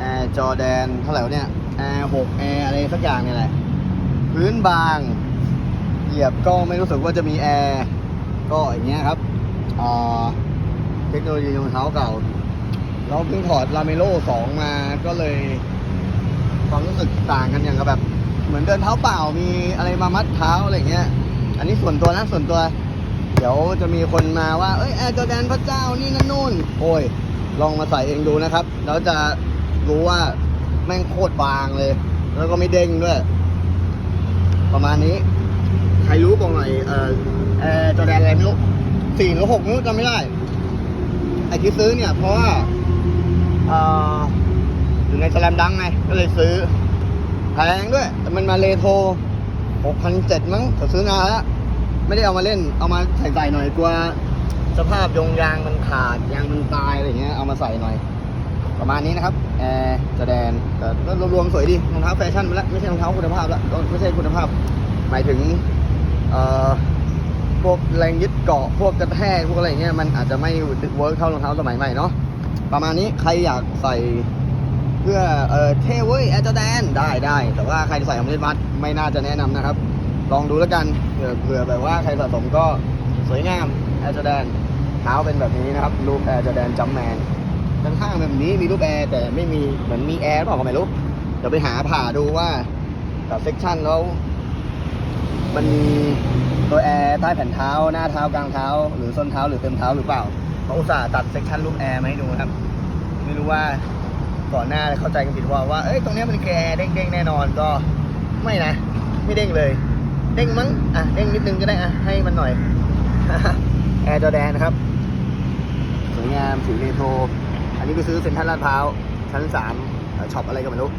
แอร์จอแดนเท่าไหร่วะเนี่ยแอร์หกแอร์อะไรสักอย่างเนี่ยแหละ พื้นบาง เหยียบก็ไม่รู้สึกว่าจะมีแอร์ก็อย่างเงี้ยครับอ่าเทคโนโลยีรองเท้าเก่าเราเพิ่งถอดลาเมโลสองมาก็เลย ความรู้สึกต่างกันอย่างกับแบบ เหมือนเดินเท้าเปล่ามีอะไรมามัดเท้าอะไรเงี้ย อันนี้ส่วนตัวนะส่วนตัว เดี๋ยวจะมีคนมาว่า เอ้ยแอร์จอแดนพระเจ้านี่นั่นนู่น โอ้ย ลองมาใส่เองดูนะครับ แล้วจะ รู้ว่าแม่งโคตรบางเลย แล้วก็ไม่เด้งด้วย ประมาณนี้ ใครรู้บอกหน่อยเออแอร์จอแดนอะไรไม่รู้สี่หรือหกไม่รู้จำไม่ได้ ไอที่ซื้อเนี่ย เพราะว่าเอ่ออยู่ในสแลมดังไง ก็เลยซื้อแพงด้วย แต่มันมาเลโทหกพันเจ็ดมั้งแต่ซื้อนานแล้ว ไม่ได้เอามาเล่น เอามาใส่ใส่หน่อยกลัวสภาพยงยางมันขาดยางมันตายอะไรเงี้ย เอามาใส่หน่อย ประมาณนี้นะครับแอร์จอแดนแต่รวมๆสวยดีรองเท้าแฟชั่นไปแล้วไม่ใช่รองเท้าคุณภาพแล้วไม่ใช่คุณภาพ หมายถึงพวกแรงยึดเกาะพวกกระแทกพวกอะไรเงี้ยมันอาจจะไม่เวิร์กเท่ารองเท้าสมัยใหม่เนาะประมาณนี้ใครอยากใส่เพื่อเออเท่เว้ยแอร์จอแดนได้ได้แต่ว่าใครใส่ของเล่นวัดไม่น่าจะแนะนำนะครับ ลองดูแล้วกันเผื่อเผื่อแบบว่าใครสะสมก็สวยงามแอร์จอแดนเท้าเป็นแบบนี้นะครับรูปแอร์จอแดนจัมแมน ด้านข้างแบบนี้มีรูปแอร์แต่ไม่มีเหมือนมีแอร์หรือเปล่าก็ไม่รู้เดี๋ยวไปหาผ่าดูว่ากับเซ็กชันแล้วมันมีตัวแอร์ใต้แผ่นเท้า หน้าเท้ากลางเท้า หรือส้นเท้าหรือเต็มเท้าหรือเปล่าเขาอุตส่าห์ตัดเซ็กชันรูปแอร์มาให้ดูครับ ไม่รู้ว่าก่อนหน้าเข้าใจกันผิดว่าว่าเอ้ยตรงนี้มันแอร์เด้งๆแน่นอนก็ไม่นะ ไม่เด้งเลย เด้งมั้งอะเด้งนิดนึงก็ได้อะให้มันหน่อยแอร์จอแดนนะครับสวยงามสีเรโทร อันนี้ไปซื้อเซ็นทรัลลาดพร้าวชั้นสามช็อปอะไรก็ไม่รู้